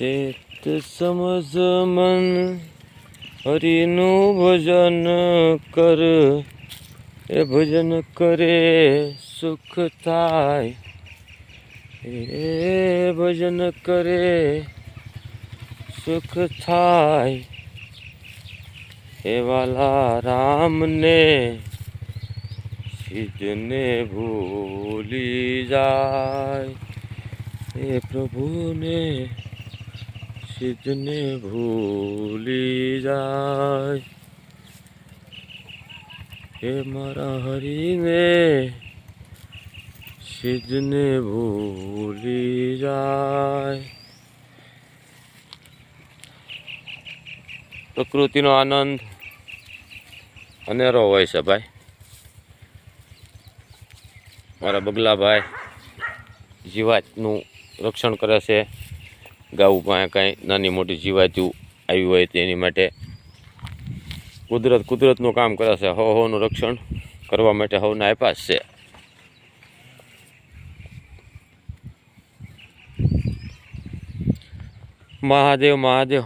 ચેત સમજ મન હરિનું ભજન કર. એ ભજન કરે સુખ થાય. એ ભજન કરે સુખ થાય. એ વાલા રામને સિદ્ધને ભૂલી જાય. એ પ્રભુને સિદ્ધને ભૂલી જાય હે મારા હરીને સિદ્ધને ભૂલી જાય પ્રકૃતિનો આનંદ અનેરો હોય છે ભાઈ મારા બગલાભાઈ જીવાતનું રક્ષણ કરે છે ગાઉ પાસે કાંઈ, નાની મોટી જીવાતું આવી હોય તેની માટે કુદરત કુદરતનું કામ કરે છે રક્ષણ કરવા માટે હવના આપ્યા છે. મહાદેવ મહાદેવ.